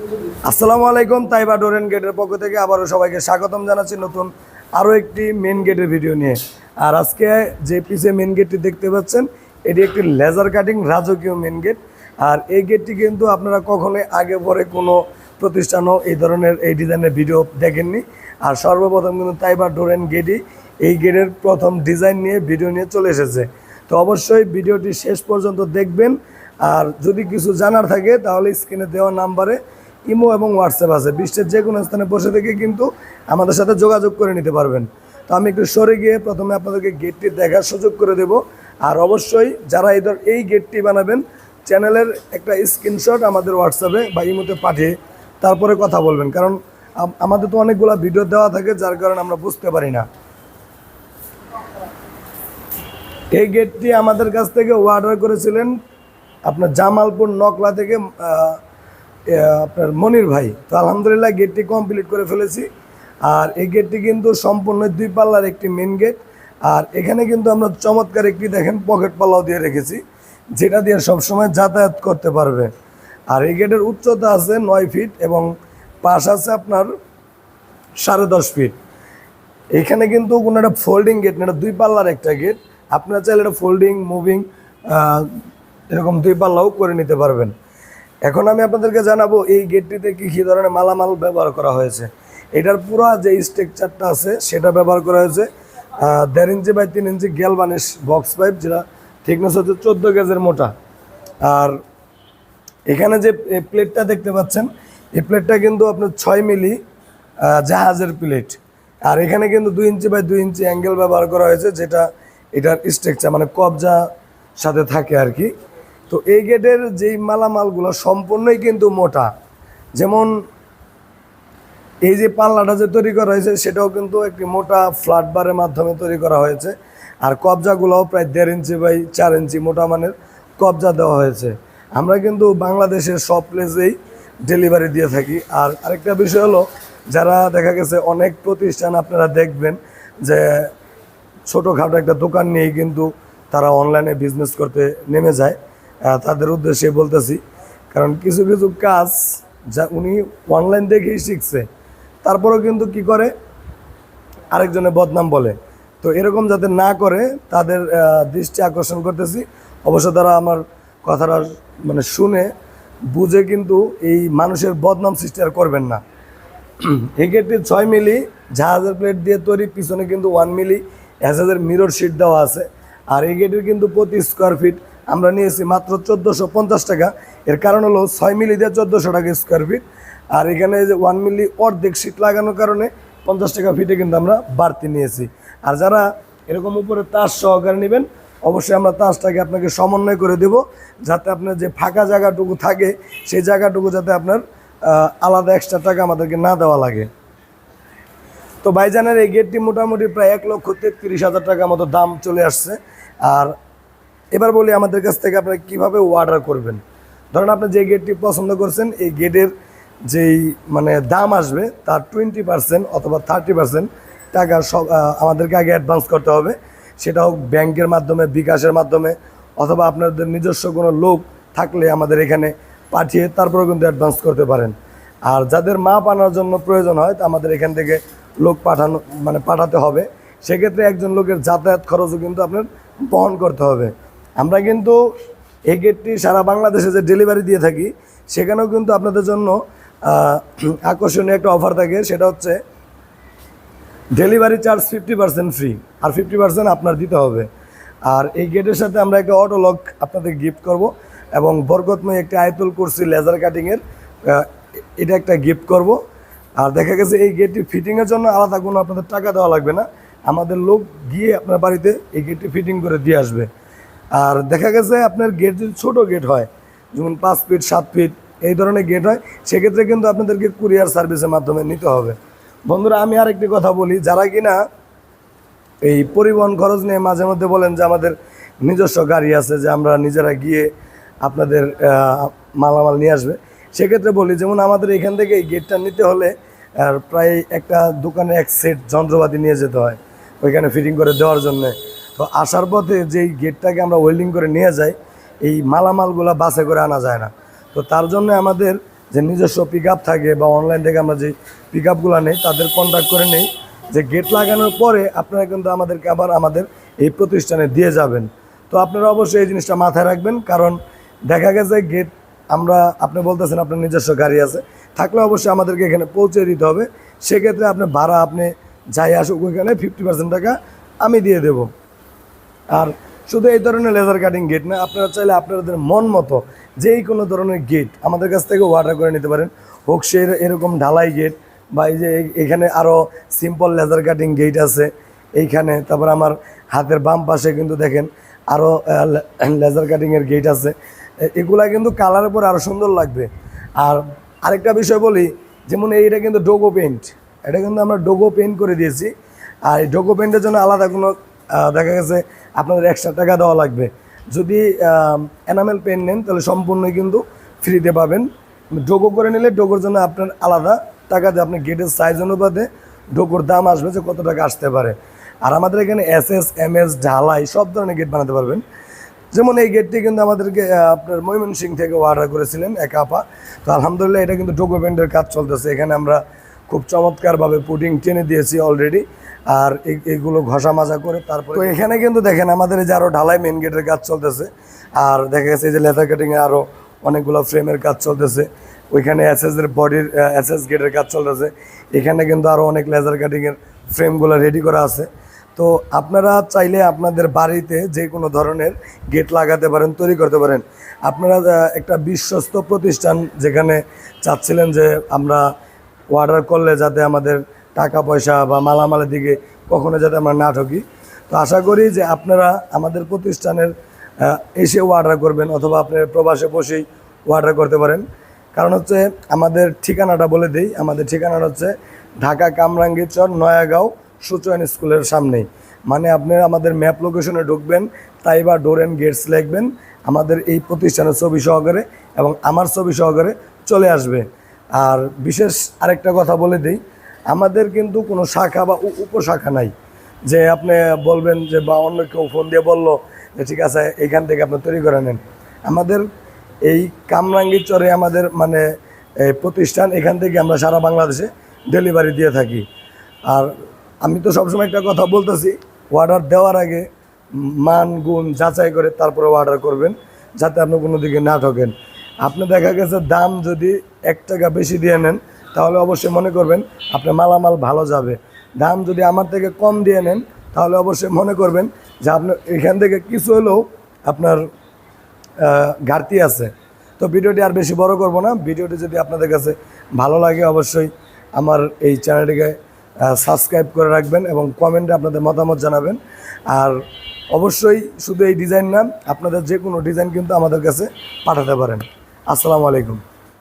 আসসালামু আলাইকুম, তাইবা ডোরেন গেটের পক্ষ থেকে আবারও সবাইকে স্বাগতম জানাচ্ছি নতুন আরও একটি মেন গেটের ভিডিও নিয়ে। আর আজকে যে পিছে মেন গেটটি দেখতে পাচ্ছেন, এটি একটি লেজার কাটিং রাজকীয় মেন গেট। আর এই গেটটি কিন্তু আপনারা কখনোই আগে পরে কোনো প্রতিষ্ঠানও এই ধরনের এই ডিজাইনের ভিডিও দেখেননি। আর সর্বপ্রথম কিন্তু তাইবা ডোরেন গেটই এই গেটের প্রথম ডিজাইন নিয়ে ভিডিও নিয়ে চলে এসেছে। তো অবশ্যই ভিডিওটি শেষ পর্যন্ত দেখবেন। আর যদি কিছু জানার থাকে, তাহলে স্ক্রিনে দেওয়া নাম্বারে ইমো এবং হোয়াটসঅ্যাপ আছে। বিশ্বের যে কোনো স্থানে বসে থেকে কিন্তু আমাদের সাথে যোগাযোগ করে নিতে পারবেন। তো আমি একটু সরে গিয়ে প্রথমে আপনাদেরকে গেটটি দেখার সুযোগ করে দেব। আর অবশ্যই যারা এই ধর এই গেটটি বানাবেন চ্যানেলের একটা স্ক্রিনশট আমাদের হোয়াটসঅ্যাপে বা ইমোতে পাঠিয়ে তারপরে কথা বলবেন। কারণ আমাদের তো অনেকগুলো ভিডিও দেওয়া থাকে, যার কারণে আমরা বুঝতে পারি না। এই গেটটি আমাদের কাছ থেকে অর্ডার করেছিলেন আপনার জামালপুর নকলা থেকে আপনার মনির ভাই। তো আলহামদুলিল্লাহ গেটটি কমপ্লিট করে ফেলেছি। আর এই গেটটি কিন্তু সম্পূর্ণ দুই পাল্লার একটি মেন গেট আর এখানে কিন্তু আমরা চমৎকার একটি দেখেন পকেট পাল্লাও দিয়ে রেখেছি, যেটা দিয়ে সবসময় যাতায়াত করতে পারবে। আর এই গেটের উচ্চতা আছে নয় ফিট এবং পাশ আছে আপনার সাড়ে দশ ফিট এখানে কিন্তু কোনো একটা ফোল্ডিং গেট না দুই পাল্লার একটা গেট আপনারা চাইলে এটা ফোল্ডিং মুভিং এরকম দুই পাল্লাও করে নিতে পারবেন। এখন আমি আপনাদেরকে জানাব, এই গেটটিতে কী কী ধরনের মালামাল ব্যবহার করা হয়েছে। এটার পুরো যে স্ট্রাকচারটা আছে, সেটা ব্যবহার করা হয়েছে দেড় ইঞ্চি বাই তিন ইঞ্চি গ্যালবানিশ বক্স পাইপ যেটা থিকনেস হচ্ছে চোদ্দ গেজের মোটা। আর এখানে যে প্লেটটা দেখতে পাচ্ছেন, এই প্লেটটা কিন্তু আপনার ছয় মিলি জাহাজের প্লেট আর এখানে কিন্তু দুই ইঞ্চি বাই দুই ইঞ্চি অ্যাঙ্গেল ব্যবহার করা হয়েছে, যেটা এটার স্ট্রাকচার মানে কবজা সাথে থাকে আর কি। তো এই গেটের যেই মালামালগুলো সম্পূর্ণই কিন্তু মোটা। যেমন এই যে পাল্লাটা যে তৈরি করা হয়েছে, সেটাও কিন্তু একটি মোটা ফ্ল্যাট বারের মাধ্যমে তৈরি করা হয়েছে। আর কবজাগুলোও প্রায় দেড় ইঞ্চি বাই চার ইঞ্চি মোটা মানের কবজা দেওয়া হয়েছে। আমরা কিন্তু বাংলাদেশের সব প্লেসেই ডেলিভারি দিয়ে থাকি। আর আরেকটা বিষয় হলো, যারা দেখা গেছে অনেক প্রতিষ্ঠান আপনারা দেখবেন যে ছোটোখাটো একটা দোকান নিয়েই কিন্তু তারা অনলাইনে বিজনেস করতে নেমে যায়। তাদের উদ্দেশ্যে বলতেছি, কারণ কিছু কিছু কাজ যা উনি অনলাইন দেখেই শিখছে, তারপরেও কিন্তু কি করে? আরেকজনের বদনাম বলে। তো এরকম যাতে না করে, তাদের দৃষ্টি আকর্ষণ করতেছি। অবশ্য তারা আমার কথাটা মানে শুনে বুঝে কিন্তু এই মানুষের বদনাম সৃষ্টি আর করবেন না। এই গেটটি ছয় মিলি জাহাজের প্লেট দিয়ে তৈরি, পিছনে কিন্তু ওয়ান মিলি, এসএসের মিরর শিট দেওয়া আছে। আর এই গেটের কিন্তু প্রতি স্কোয়ার ফিট আমরা নিয়েছি মাত্র চোদ্দোশো পঞ্চাশ টাকা। এর কারণ হলো ছয় মিলি দিয়ে চোদ্দোশো টাকা স্কোয়ার ফিট আর এখানে যে ওয়ান মিলি অর্ধেক শিট লাগানোর কারণে পঞ্চাশ টাকা ফিটে কিন্তু আমরা বাড়তি নিয়েছি। আর যারা এরকম উপরে তাস সহকারে নেবেন, অবশ্যই আমরা তাসটাকে আপনাকে সমন্বয় করে দেব, যাতে আপনার যে ফাঁকা জায়গাটুকু থাকে, সেই জায়গাটুকু যাতে আপনার আলাদা এক্সট্রা টাকা আমাদেরকে না দেওয়া লাগে। তো বাইজানের এই গেটটি মোটামুটি প্রায় এক লক্ষ তেত্রিশ হাজার টাকা মতো দাম চলে আসছে। আর এবার বলি আমাদের কাছ থেকে আপনারা কীভাবে অর্ডার করবেন। ধরেন আপনি যে গেটটি পছন্দ করছেন, এই গেটের যেই মানে দাম আসবে, তার টোয়েন্টি পার্সেন্ট অথবা থার্টি পার্সেন্ট টাকা সব আমাদেরকে আগে অ্যাডভান্স করতে হবে। সেটা হোক ব্যাংকের মাধ্যমে, বিকাশের মাধ্যমে, অথবা আপনাদের নিজস্ব কোনো লোক থাকলে আমাদের এখানে পাঠিয়ে তারপরেও কিন্তু অ্যাডভান্স করতে পারেন। আর যাদের মাপ আনার জন্য প্রয়োজন হয়, তা আমাদের এখান থেকে লোক পাঠানো মানে পাঠাতে হবে। সেক্ষেত্রে একজন লোকের যাতায়াত খরচও কিন্তু আপনার বহন করতে হবে। আমরা কিন্তু এই গেটটি সারা বাংলাদেশে যে ডেলিভারি দিয়ে থাকি, সেখানেও কিন্তু আপনাদের জন্য আকর্ষণীয় একটা অফার থাকে, সেটা হচ্ছে delivery charge fifty percent free আর ফিফটি পার্সেন্ট আপনার দিতে হবে। আর এই গেটের সাথে আমরা একটা অটো লক আপনাদের গিফট করব, এবং বরকতময় একটি আয়তুল করছি লেজার কাটিংয়ের এটা একটা গিফট করব। আর দেখা গেছে এই গেটটি ফিটিংয়ের জন্য আলাদা কোনো আপনাদের টাকা দেওয়া লাগবে না। আমাদের লোক গিয়ে আপনার বাড়িতে এই গেটটি ফিটিং করে দিয়ে আসবে। আর দেখা গেছে আপনার গেট যদি ছোটো গেট হয়, যেমন পাঁচ ফিট সাত ফিট এই ধরনের গেট হয়, সেক্ষেত্রে কিন্তু আপনাদেরকে কুরিয়ার সার্ভিসের মাধ্যমে নিতে হবে। বন্ধুরা, আমি আরেকটি কথা বলি, যারা কিনা এই পরিবহন খরচ নিয়ে মাঝে মধ্যে বলেন যে আমাদের নিজস্ব গাড়ি আছে, যে আমরা নিজেরা গিয়ে আপনাদের মালামাল নিয়ে আসবে, সেক্ষেত্রে বলি, যেমন আমাদের এখান থেকে এই গেটটা নিতে হলে, আর প্রায় একটা দোকানে এক সেট যন্ত্রপাতি নিয়ে যেতে হয়, ওইখানে ফিটিং করে দেওয়ার জন্য। তো আসার পথে যেই গেটটাকে আমরা ওয়েল্ডিং করে নিয়ে যাই, এই মালামালগুলো বাসে করে আনা যায় না। তো তার জন্য আমাদের যে নিজস্ব পিক থাকে বা অনলাইন থেকে আমরা যে পিক আপগুলো নেই, তাদের কন্ট্যাক্ট করে নেই। যে গেট লাগানোর পরে আপনারা কিন্তু আমাদেরকে আবার আমাদের এই প্রতিষ্ঠানে দিয়ে যাবেন। তো আপনারা অবশ্যই এই জিনিসটা মাথায় রাখবেন, কারণ দেখা গেছে গেট আমরা, আপনি বলতেছেন আপনার নিজস্ব গাড়ি আছে, থাকলে অবশ্যই আমাদেরকে এখানে পৌঁছে দিতে হবে। সেক্ষেত্রে আপনি ভাড়া আপনি যাই আসুক ওইখানে ফিফটি পার্সেন্ট টাকা আমি দিয়ে দেবো। আর শুধু এই ধরনের লেজার কাটিং গেট না, আপনারা চাইলে আপনাদের মন মতো যেই কোনো ধরনের গেট আমাদের কাছ থেকে অর্ডার করে নিতে পারেন। হোক সে এরকম ঢালাই গেট বা এই যে এখানে আরও সিম্পল লেজার কাটিং গেট আছে, এইখানে তারপর আমার হাতের বাম পাশে কিন্তু দেখেন আরও লেজার কাটিংয়ের গেট আছে। এগুলা কিন্তু কালারের উপর আরও সুন্দর লাগবে। আর আরেকটা বিষয় বলি, যেমন এইটা কিন্তু ডোগো পেইন্ট এটা কিন্তু আমরা ডোগো পেইন্ট করে দিয়েছি। আর এই ডোগো পেইন্টের জন্য আলাদা কোনো দেখা গেছে আপনাদের এক্সট্রা টাকা দেওয়া লাগবে। যদি এনামেল পেন নেন, তাহলে সম্পূর্ণই কিন্তু ফ্রিতে পাবেন। ডোগো করে নিলে ডোগোর জন্য আপনার আলাদা টাকা দিয়ে আপনার গেটের সাইজ অনুপাতে ডোগোর দাম আসবে যে কত টাকা আসতে পারে। আর আমাদের এখানে এস এস এম এস ঢালাই, সব ধরনের গেট বানাতে পারবেন। যেমন এই গেটটি কিন্তু আমাদেরকে আপনার ময়মনসিং থেকে অর্ডার করেছিলেন এক আপা। তো আলহামদুলিল্লাহ এটা কিন্তু ডোগো পেন্টের কাজ চলতেছে। এখানে আমরা খুব চমৎকারভাবে পুডিং টেনে দিয়েছি অলরেডি আর এই- এইগুলো ঘষা মাজা করে তারপরে তো এখানে কিন্তু দেখেন আমাদের এই যে আরও ঢালাই মেন গেটের কাজ চলতেছে। আর দেখা গেছে যে লেথার কাটিংয়ে আরও অনেকগুলো ফ্রেমের কাজ চলতেছে। ওইখানে এসএস এর বডির এসএস গেটের কাজ চলতেছে। এখানে কিন্তু আরও অনেক লেজার কাটিংয়ের ফ্রেমগুলো রেডি করা আছে। তো আপনারা চাইলে আপনাদের বাড়িতে যে কোনো ধরনের গেট লাগাতে পারেন, তৈরি করতে পারেন। আপনারা একটা বিশ্বস্ত প্রতিষ্ঠান যেখানে চাচ্ছিলেন যে আমরা অর্ডার করলে যাতে আমাদের টাকা পয়সা বা মালামালের দিকে কখনো যাতে আমরা না ঠকি। তো আশা করি যে আপনারা আমাদের প্রতিষ্ঠানের এসে অর্ডার করবেন অথবা আপনার প্রবাসে বসেই অর্ডার করতে পারেন। কারণ হচ্ছে আমাদের ঠিকানাটা বলে দিই, আমাদের ঠিকানাটা হচ্ছে ঢাকা কামরাঙ্গীরচর নয়াগাঁও সুচয়ন স্কুলের সামনেই। মানে আপনি আমাদের ম্যাপ লোকেশনে ঢুকবেন, তাই বা ডোর অ্যান্ড গেটস লিখবেন, আমাদের এই প্রতিষ্ঠানের ছবি সহকারে এবং আমার ছবি সহকারে চলে আসবে। আর বিশেষ আরেকটা কথা বলে দিই আমাদের কিন্তু কোনো শাখা বা উপ- উপশাখা নাই। যে আপনি বলবেন যে বা অন্য কেউ ফোন দিয়ে বলল যে ঠিক আছে এইখান থেকে আপনি তৈরি করে নেন। আমাদের এই কামরাঙ্গীর চরে আমাদের মানে প্রতিষ্ঠান এখান থেকে আমরা সারা বাংলাদেশে ডেলিভারি দিয়ে থাকি। আর আমি তো সবসময় একটা কথা বলতেছি অর্ডার দেওয়ার আগে মান, গুণ যাচাই করে তারপরে অর্ডার করবেন, যাতে আপনি কোনো দিকে না ঠকেন। আপনি দেখা গেছে দাম যদি এক টাকা বেশি দিয়ে নেন তাহলে অবশ্যই মনে করবেন আপনার মালামাল ভালো যাবে। দাম যদি আমার থেকে কম দিয়ে নেন, তাহলে অবশ্যই মনে করবেন যে আপনি এখান থেকে কিছু হলেও আপনার ঘাটতি আছে। তো ভিডিওটি আর বেশি বড় করব না। ভিডিওটি যদি আপনাদের কাছে ভালো লাগে, অবশ্যই আমার এই চ্যানেলটিকে সাবস্ক্রাইব করে রাখবেন এবং কমেন্টে আপনাদের মতামত জানাবেন। আর অবশ্যই শুধু এই ডিজাইন না, আপনাদের যে কোনো ডিজাইন কিন্তু আমাদের কাছে পাঠাতে পারেন। আসসালামু আলাইকুম।